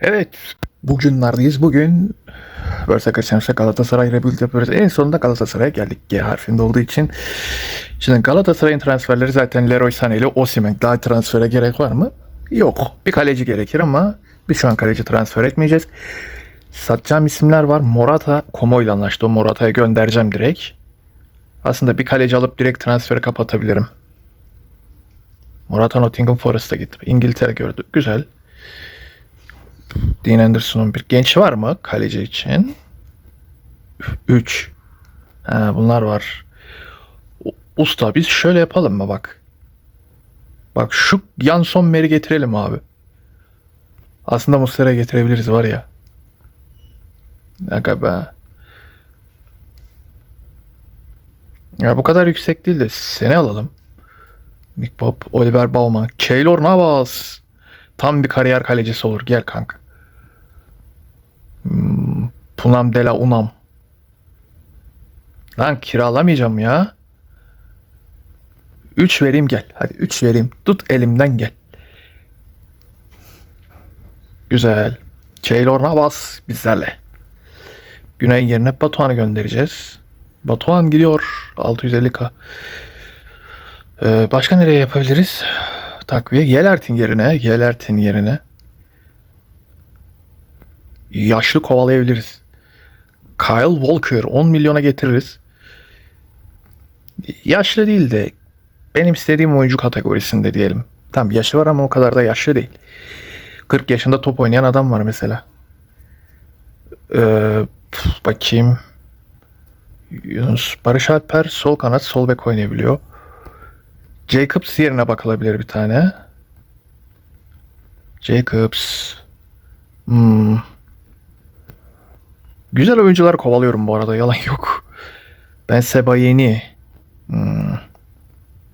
Evet. Bugünlerdeyiz. Bugün Bursa Kaçanmış'a Galatasaray Rebuild yapıyoruz. En sonunda Galatasaray'a geldik. G harfinde olduğu için. Şimdi Galatasaray'ın transferleri zaten Leroy Sané ile Osimhen. Daha transfere gerek var mı? Yok. Bir kaleci gerekir ama biz şu an kaleci transfer etmeyeceğiz. Satacağım isimler var. Morata Como ile anlaştı. Morata'ya göndereceğim direkt. Aslında bir kaleci alıp direkt transferi kapatabilirim. Morata Nottingham Forest'a gitti. İngiltere gördü. Güzel. Dean Anderson'un bir genç var mı kaleci için? 3. Ha, bunlar var. Usta biz şöyle yapalım mı bak. Bak şu Yanson Mer'i getirelim abi. Aslında Muslera'ya getirebiliriz var ya. Aga be. Ya bu kadar yüksek değil de seni alalım. Nick Pop, Oliver Baumann, Keylor Navas. Tam bir kariyer kalecisi olur. Gel kanka. Punam Dela Unam. Lan kiralamayacağım ya. 3 vereyim gel. Hadi 3 vereyim. Tut elimden gel. Güzel. Keylor Navas bizlerle. Güney yerine Batuhan'ı göndereceğiz. Batuhan gidiyor. 650k. Ee, başka nereye yapabiliriz? Takviye. Yelertin yerine. Yelertin yerine. Yaşlı kovalayabiliriz. Kyle Walker 10 milyona getiririz. Yaşlı değil de benim istediğim oyuncu kategorisinde diyelim. Tam yaşı var ama o kadar da yaşlı değil. 40 yaşında top oynayan adam var mesela. Ee, bakayım. Yunus Barış Alper sol kanat sol bek oynayabiliyor. Jacobs yerine bakılabilir bir tane. Jacobs. Hmm. Güzel oyuncular kovalıyorum bu arada yalan yok. Ben Seba Yeni. Hmm.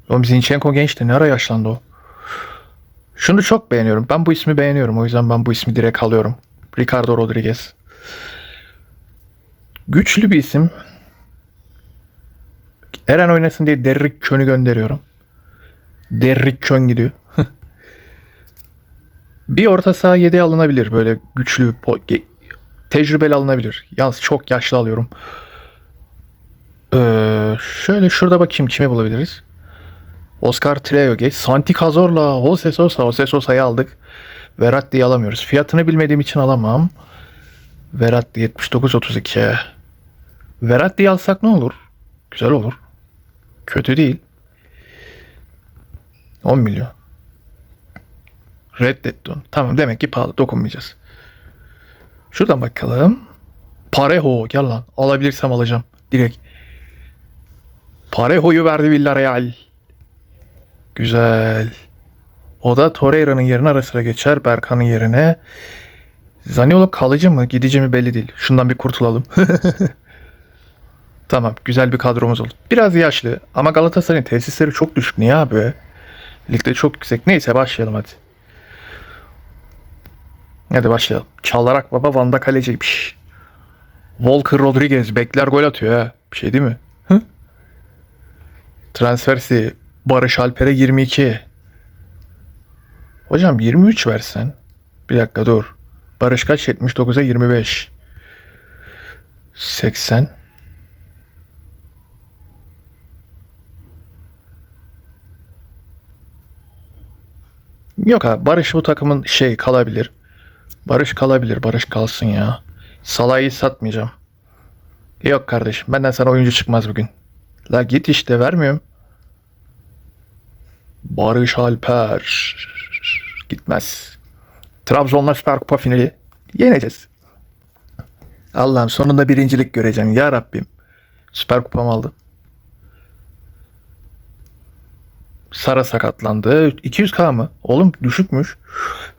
Oğlum Zinchenko gençti. Ne ara yaşlandı o? Şunu çok beğeniyorum. Ben bu ismi beğeniyorum. O yüzden ben bu ismi direkt alıyorum. Ricardo Rodriguez. Güçlü bir isim. Eren oynasın diye Derrick Kön'ü gönderiyorum. Derrick Kön gidiyor. bir orta saha 7 alınabilir. Böyle güçlü, tecrübeli alınabilir. Yalnız çok yaşlı alıyorum. Ee, şöyle şurada bakayım kimi bulabiliriz. Oscar Treoge, Santi Cazorla, Jose Sosa. Jose Sosa'yı aldık. Verratti'yi alamıyoruz. Fiyatını bilmediğim için alamam. Verratti 79.32. Verratti'yi alsak ne olur? Güzel olur. Kötü değil. 10 milyon. Reddetti onu. Tamam demek ki pahalı. Dokunmayacağız. Şuradan bakalım. Parejo gel lan. Alabilirsem alacağım. Direkt. Parejo'yu verdi Villarreal. Güzel. O da Torreira'nın yerine ara sıra geçer. Berkan'ın yerine. Zaniolo kalıcı mı gidici mi belli değil. Şundan bir kurtulalım. Tamam güzel bir kadromuz oldu. Biraz yaşlı ama Galatasaray'ın tesisleri çok düşük. Niye abi? Ligde çok yüksek. Neyse başlayalım hadi. Hadi başlayalım. Çalarak baba Van'da kaleciymiş. Walker Rodriguez bekler gol atıyor ha. Bir şey değil mi? Hı? Transfersi Barış Alper'e 22. Hocam 23 versen. Bir dakika dur. Barış kaç? 79'a 25. 80. Yok abi Barış bu takımın şey kalabilir. Barış kalabilir. Barış kalsın ya. Salah'ı satmayacağım. Yok kardeşim benden sana oyuncu çıkmaz bugün. La git işte vermiyorum. Barış Alper. Gitmez. Trabzon'la Süper Kupa finali. Yeneceğiz. Allah'ım sonunda birincilik göreceğim ya Rabbim. Süper Kupamı aldım. Sara sakatlandı. 200k mı? Oğlum düşükmüş.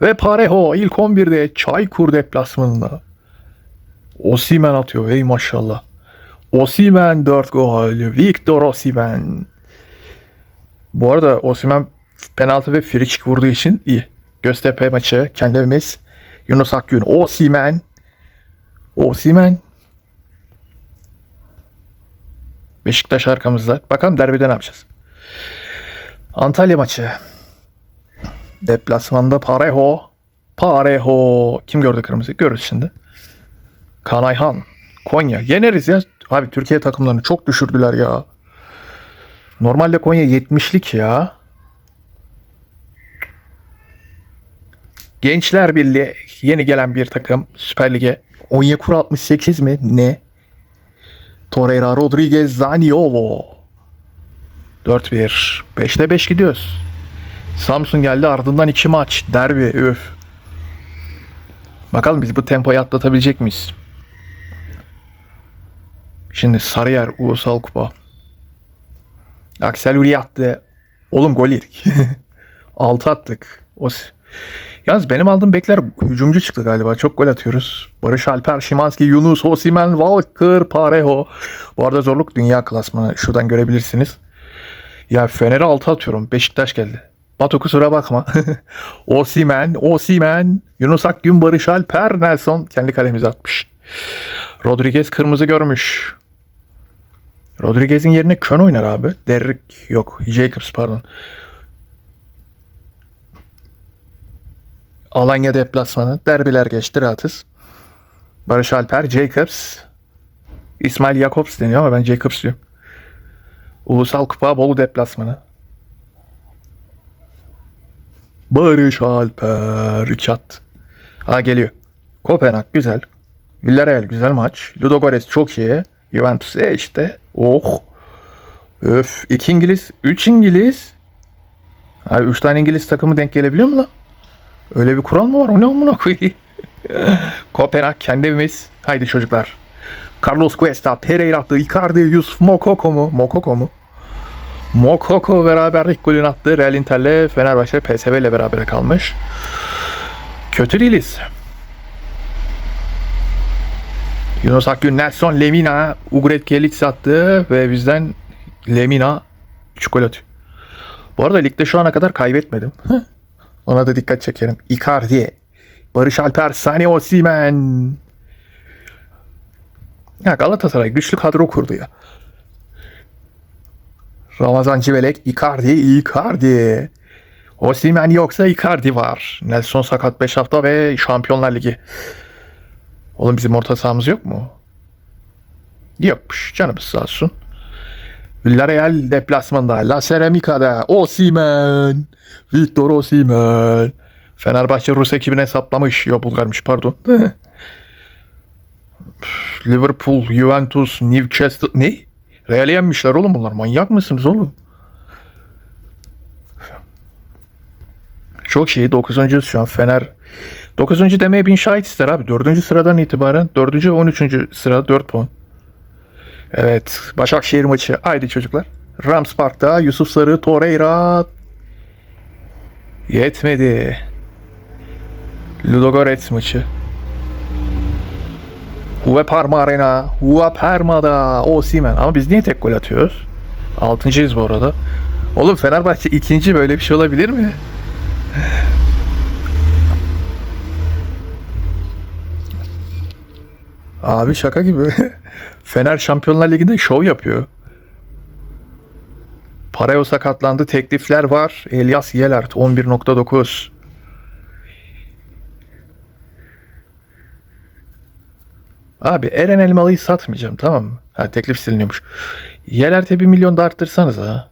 Ve Parejo ilk 11'de Çaykur deplasmanında. Osimen atıyor. Ey maşallah. Osimen 4 gol. Victor Osimen. Bu arada Osimen penaltı ve frikik vurduğu için iyi. Göztepe maçı kendi evimiz. Yunus Akgün. Osimen. Osimen. Beşiktaş arkamızda. Bakalım derbide ne yapacağız? Antalya maçı. Deplasmanda Parejo. Pareho. Kim gördü kırmızı? Görürüz şimdi. Kanayhan. Konya. Yeneriz ya. Abi Türkiye takımlarını çok düşürdüler ya. Normalde Konya 70'lik ya. Gençler Birliği yeni gelen bir takım Süper Lig'e. Onyekuru 68 mi? Ne? Torreira, Rodriguez, Zaniolo. 4-1. 5'te 5 gidiyoruz. Samsun geldi ardından 2 maç. Derbi. Üf. Bakalım biz bu tempoyu atlatabilecek miyiz? Şimdi Sarıyer Ulusal Kupa. Aksel Uri attı. Oğlum gol yedik. 6 attık. O Yalnız benim aldığım bekler hücumcu çıktı galiba. Çok gol atıyoruz. Barış Alper, Şimanski, Yunus, Osimen, Walker, Pareho. Bu arada zorluk dünya klasmanı. Şuradan görebilirsiniz. Ya Fener'e 6 atıyorum. Beşiktaş geldi. Batu kusura bakma. Osimen, Osimen, Yunus Akgün, Barış Alper, Nelson kendi kalemize atmış. Rodriguez kırmızı görmüş. Rodriguez'in yerine Kön oynar abi. Derrick yok. Jacobs pardon. Alanya deplasmanı. Derbiler geçti rahatız. Barış Alper, Jacobs. İsmail Jakobs deniyor ama ben Jacobs diyorum. Ulusal Kupa Bolu deplasmanı. Barış Alper çat. Ha geliyor. Kopenhag güzel. Villarreal güzel maç. Ludogorets çok iyi. Juventus e işte. Oh. Öf. İki İngiliz. Üç İngiliz. Abi üç tane İngiliz takımı denk gelebiliyor mu lan? Öyle bir kural mı var? O ne amına koyayım? Kopenhag kendi evimiz. Haydi çocuklar. Carlos Cuesta, Pereira attı. Icardi, Yusuf Mokoko mu? Mokoko mu? Mokoko beraberlik golünü attı. Real Inter'le Fenerbahçe PSV ile beraber kalmış. Kötü değiliz. Yunus Akgün, Nelson, Lemina, Ugret Kelic attı ve bizden Lemina 3 gol atıyor. Bu arada ligde şu ana kadar kaybetmedim. Ona da dikkat çekerim. Icardi, Barış Alper, Sani Osimen. Ya Galatasaray güçlü kadro kurdu ya. Ramazan Civelek, Icardi, Icardi. Osimen yoksa Icardi var. Nelson sakat 5 hafta ve Şampiyonlar Ligi. Oğlum bizim orta sahamız yok mu? Yokmuş. Canımız sağ olsun. Villarreal deplasmanda. La Ceramica'da. Osimen. Victor Osimen. Fenerbahçe Rus ekibine hesaplamış. Yok Bulgarmış pardon. Liverpool, Juventus, Newcastle. Ne? Real'i yenmişler oğlum bunlar. Manyak mısınız oğlum? Çok şey 9. şu an Fener. 9. demeye bin şahit ister abi. 4. sıradan itibaren 4. ve 13. sırada 4 puan. Evet. Başakşehir maçı. Haydi çocuklar. Rams Park'ta Yusuf Sarı, Torreira yetmedi. Ludogorets maçı. Parma Arena. Parma'da. Osimen. Ama biz niye tek gol atıyoruz? Altıncıyız bu arada. Oğlum Fenerbahçe ikinci böyle bir şey olabilir mi? Abi şaka gibi. Fener Şampiyonlar Ligi'nde şov yapıyor. Pareo sakatlandı. Teklifler var. Elias Yelert 11.9. Abi Eren Elmalı'yı satmayacağım tamam mı? Ha teklif siliniyormuş. Yelert'e bir milyon da arttırsanız ha.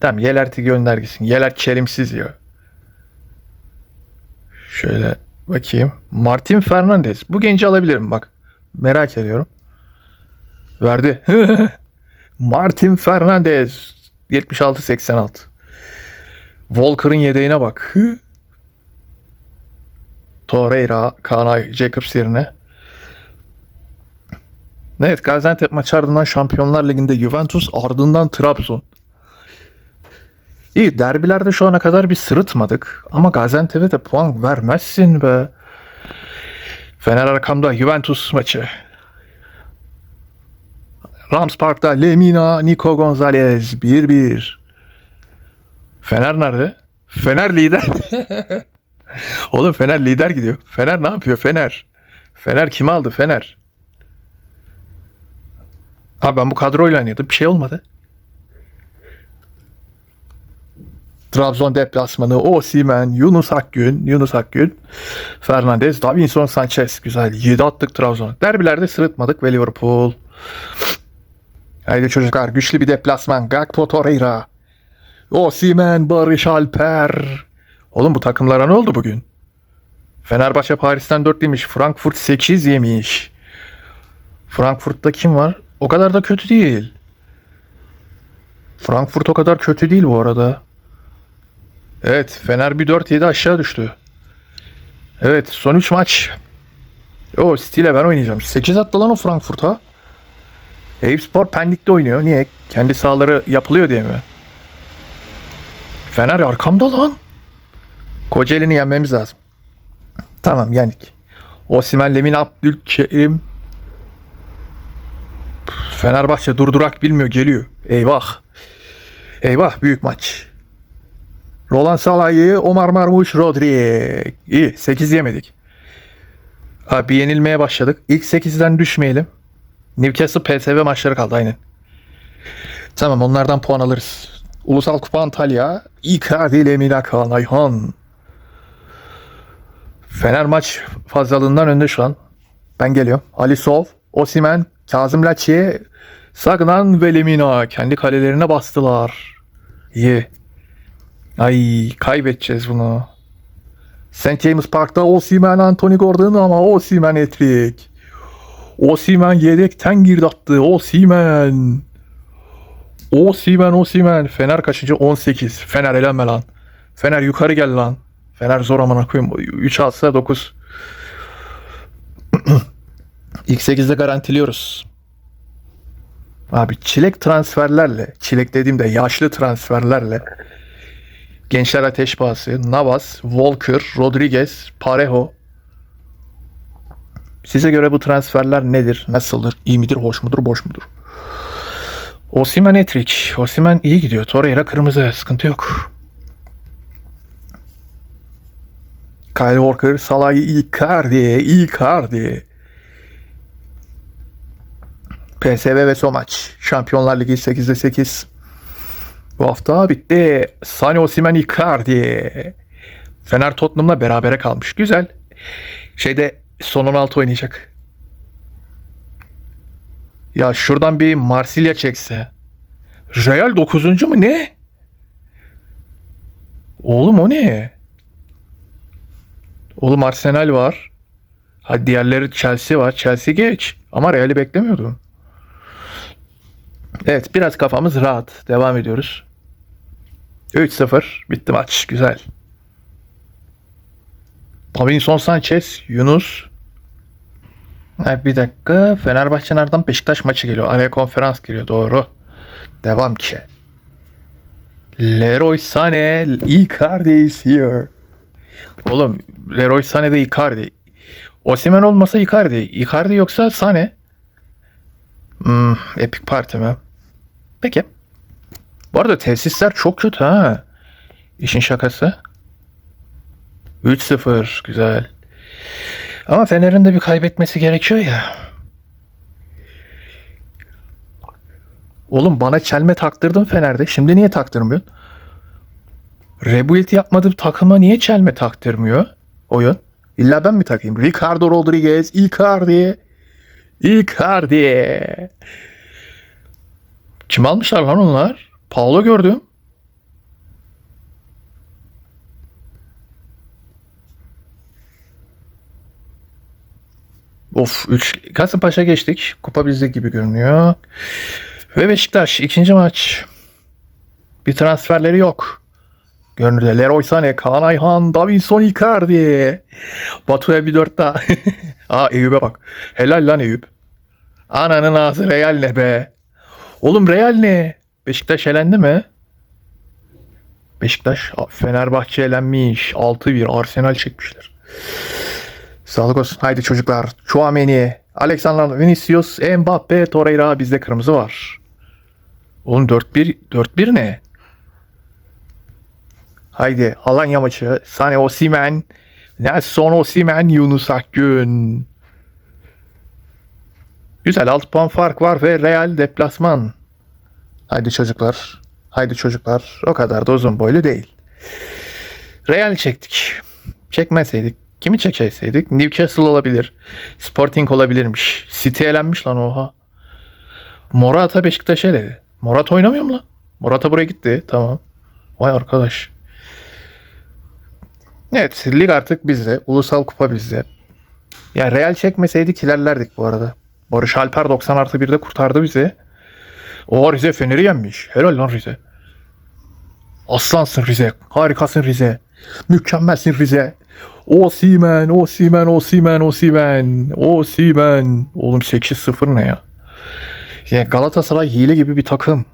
Tamam Yelert'i gönder gitsin. Yelert çelimsiz ya. Şöyle bakayım. Martin Fernandez. Bu genci alabilirim bak. Merak ediyorum. Verdi. Martin Fernandez. 76-86. Walker'ın yedeğine bak. Torreira, Kaan Jacobs yerine. Evet Gaziantep maçı ardından Şampiyonlar Ligi'nde Juventus ardından Trabzon. İyi derbilerde şu ana kadar bir sırıtmadık ama Gaziantep'e de puan vermezsin be. Fener arkamda Juventus maçı. Rams Park'ta Lemina, Nico Gonzalez 1-1. Fener nerede? Fener lider. Oğlum Fener lider gidiyor. Fener ne yapıyor? Fener. Fener kimi aldı? Fener. Abi ben bu kadroyla oynadım. Bir şey olmadı. Trabzon deplasmanı Osimhen, Yunus Akgün, Yunus Akgün, Fernandez, Davinson Sanchez. Güzel. 7 attık Trabzon. Derbilerde sırıtmadık ve Liverpool. Haydi çocuklar güçlü bir deplasman. Gakpo Torreira. Osimhen, Barış Alper. Oğlum bu takımlara ne oldu bugün? Fenerbahçe Paris'ten 4 yemiş. Frankfurt 8 yemiş. Frankfurt'ta kim var? O kadar da kötü değil. Frankfurt o kadar kötü değil bu arada. Evet Fener bir 4-7 aşağı düştü. Evet son 3 maç. O City ile ben oynayacağım. 8 attı lan o Frankfurt'a. Eyüpspor Pendik'te oynuyor. Niye? Kendi sahaları yapılıyor diye mi? Fener arkamda lan. Kocaeli'ni yenmemiz lazım. Tamam yendik. Osimhen, Lemin, Abdülkerim. Fenerbahçe durdurak bilmiyor geliyor. Eyvah. Eyvah büyük maç. Roland Salah'ı, Omar Marmuş, Rodri. İyi 8 yemedik. Abi yenilmeye başladık. İlk 8'den düşmeyelim. Newcastle PSV maçları kaldı aynen. Tamam onlardan puan alırız. Ulusal Kupa Antalya. Icardi, Lemina, Hakan Ayhan. Fener maç fazlalığından önde şu an. Ben geliyorum. Alisov, Osimen, Kazım Laçi, Sagnan ve Lemina kendi kalelerine bastılar. İyi. Ay kaybedeceğiz bunu. St. James Park'ta Osimen, Anthony Gordon ama Osimen etrik. Osimen yedekten girdi attı. Osimen. Osimen, Osimen. Fener kaçıncı? 18. Fener elenme lan. Fener yukarı gel lan. Fener zor amına koyayım. 3 alsa 9. İlk 8'de garantiliyoruz. Abi çilek transferlerle, çilek dediğimde yaşlı transferlerle Gençler Ateş Pahası, Navas, Walker, Rodriguez, Parejo. Size göre bu transferler nedir? Nasıldır? İyi midir? Hoş mudur? Boş mudur? Osimhen etrik. Osimhen iyi gidiyor. Torreira kırmızı. Sıkıntı yok. Kyle Walker, Salah, Icardi, Icardi. PSV ve son maç. Şampiyonlar Ligi 8'de 8. Bu hafta bitti. Sane Osimhen Icardi. Fener Tottenham'la berabere kalmış. Güzel. Şeyde son 16 oynayacak. Ya şuradan bir Marsilya çekse. Real 9. mu ne? Oğlum o ne? Oğlum Arsenal var. Hadi diğerleri Chelsea var. Chelsea geç. Ama Real'i beklemiyordum. Evet biraz kafamız rahat. Devam ediyoruz. 3-0. Bitti maç. Güzel. Davinson Sanchez, Yunus. Ha, bir dakika. Fenerbahçe nereden Beşiktaş maçı geliyor. Araya konferans geliyor. Doğru. Devam ki. Leroy Sané, Icardi is here. Oğlum Leroy Sané de Icardi. Osimhen olmasa Icardi. Icardi yoksa Sané. Hmm, Epic Party mi? Peki. Bu arada tesisler çok kötü ha. İşin şakası. 3-0 güzel. Ama Fener'in de bir kaybetmesi gerekiyor ya. Oğlum bana çelme taktırdın Fener'de. Şimdi niye taktırmıyorsun? Rebuild yapmadığı takıma niye çelme taktırmıyor oyun? İlla ben mi takayım? Ricardo Rodriguez, Icardi. Icardi. Kim almışlar lan onlar? Paulo gördüm. Of 3 Kasımpaşa geçtik. Kupa bizde gibi görünüyor. Ve Beşiktaş ikinci maç. Bir transferleri yok. Görünürde Leroy Sané, Kaan Ayhan, Davinson Icardi. Batu'ya bir dört daha. Aa Eyüp'e bak. Helal lan Eyüp. Ananın ağzı Real ne be. Oğlum Real ne? Beşiktaş elendi mi? Beşiktaş Fenerbahçe elenmiş. 6-1 Arsenal çekmişler. Sağlık olsun. Haydi çocuklar. Chouameni, Alexander Vinicius, Mbappe, Torreira bizde kırmızı var. Oğlum 4-1 4-1 ne? Haydi Alanya maçı. Sane Osimen, Nelson Osimen, Yunus Akgün. Güzel 6 puan fark var ve Real deplasman. Haydi çocuklar. Haydi çocuklar. O kadar da uzun boylu değil. Real çektik. Çekmeseydik. Kimi çekerseydik? Newcastle olabilir. Sporting olabilirmiş. City elenmiş lan oha. Morata Beşiktaş'a eledi. Morata oynamıyor mu lan? Morata buraya gitti. Tamam. Vay arkadaş. Evet lig artık bizde. Ulusal kupa bizde. Ya Real çekmeseydik ilerlerdik bu arada. Barış Alper 90 artı 1'de kurtardı bizi. O Rize Fener'i yenmiş. Helal lan Rize. Aslansın Rize. Harikasın Rize. Mükemmelsin Rize. O Simen, o Simen, o Simen, o Simen, o Simen. Oğlum 8-0 ne ya? Ya Galatasaray hile gibi bir takım.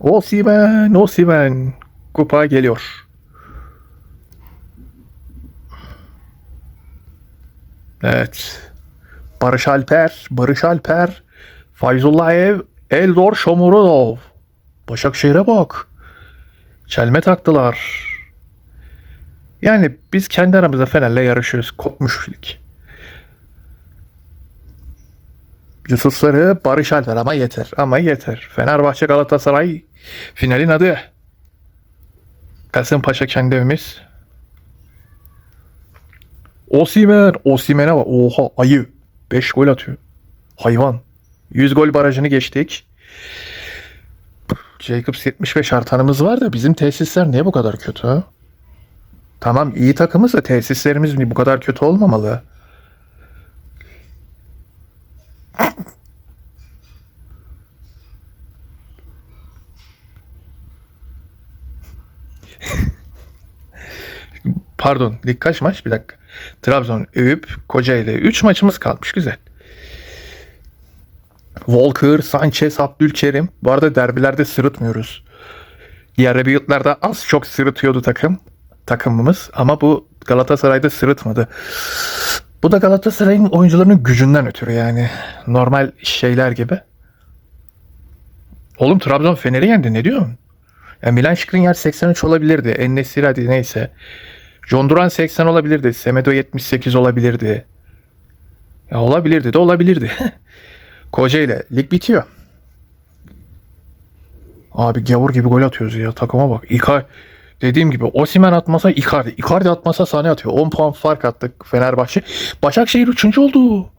O Simen, o Simen. Kupa geliyor. Evet. Barış Alper, Barış Alper, Fayzullah Ev, Eldor Shomurodov. Başakşehir'e bak. Çelme taktılar. Yani biz kendi aramızda Fener'le yarışıyoruz. Kopmuş lig. Yusuf Barış Alper ama yeter. Ama yeter. Fenerbahçe Galatasaray finalin adı. Kasımpaşa kendi evimiz. Osimen. Osimen'e bak. Oha ayı. 5 gol atıyor. Hayvan. 100 gol barajını geçtik. Jacobs 75 artanımız var da bizim tesisler niye bu kadar kötü? Tamam iyi takımız da tesislerimiz bu kadar kötü olmamalı. Pardon lig kaç maç? Bir dakika. Trabzon, Eyüp, Kocaeli. 3 maçımız kalmış. Güzel. Walker, Sanchez, Abdülkerim. Bu arada derbilerde sırıtmıyoruz. Diğer rebuild'larda az çok sırıtıyordu takım. Takımımız. Ama bu Galatasaray'da sırıtmadı. Bu da Galatasaray'ın oyuncularının gücünden ötürü yani. Normal şeyler gibi. Oğlum Trabzon Fener'i yendi ne diyorsun? Ya Milan Skriniar 83 olabilirdi. Ennesir hadi neyse. John Duran 80 olabilirdi. Semedo 78 olabilirdi. Ya olabilirdi de olabilirdi. Kocaeli lig bitiyor. Abi gavur gibi gol atıyoruz ya takıma bak. İka dediğim gibi Osimen atmasa Icardi. Icardi atmasa Sane atıyor. 10 puan fark attık Fenerbahçe. Başakşehir 3. oldu.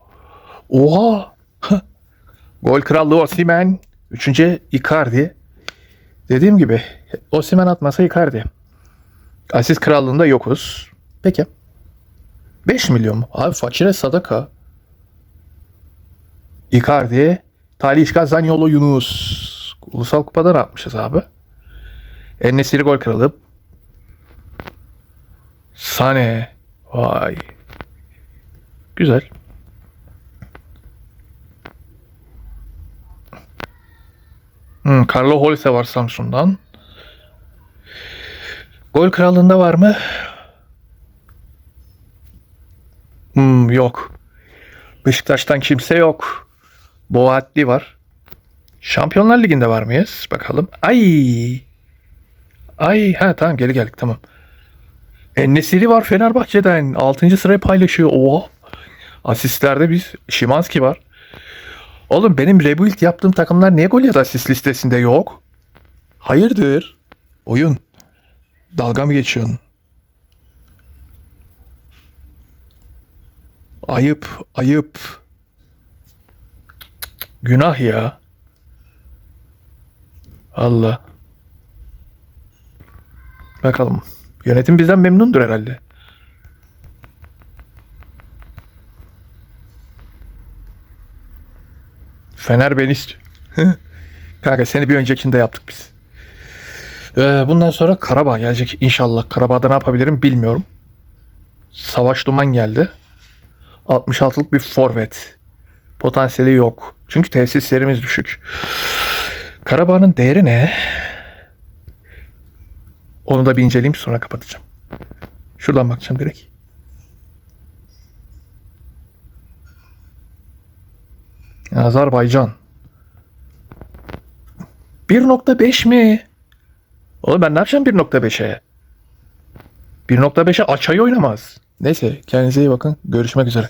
Oha. Gol krallığı Osimen. 3. Icardi. Dediğim gibi Osimen atmasa Icardi. Asist krallığında yokuz. Peki. 5 milyon mu? Abi fakire sadaka. Icardi, Talişka Zaniolo Yunus. Ulusal Kupa'da ne yapmışız abi? Ennesiri gol kralı. Sane. Vay. Güzel. Hmm, Carlo Holse var Samsun'dan. Gol krallığında var mı? Hmm, yok. Beşiktaş'tan kimse yok. Boğatli var. Şampiyonlar Ligi'nde var mıyız? Bakalım. Ay. Ay ha tamam geri geldik tamam. Ennesiri var Fenerbahçe'den. 6. sırayı paylaşıyor. Oha. Asistlerde biz Şimanski var. Oğlum benim rebuild yaptığım takımlar niye gol ya da asist listesinde yok? Hayırdır? Oyun. Dalga mı geçiyorsun? Ayıp, ayıp. Günah ya. Allah. Bakalım. Yönetim bizden memnundur herhalde. Fener beni istiyor. Kanka seni bir öncekinde yaptık biz. Ee, bundan sonra Karabağ gelecek inşallah. Karabağ'da ne yapabilirim bilmiyorum. Savaş Duman geldi. 66'lık bir forvet. Potansiyeli yok. Çünkü tesislerimiz düşük. Karabağ'ın değeri ne? Onu da bir inceleyeyim sonra kapatacağım. Şuradan bakacağım direkt. Azerbaycan. 1.5 mi? Oğlum ben ne yapacağım 1.5'e? 1.5'e açayı oynamaz. Neyse kendinize iyi bakın. Görüşmek üzere.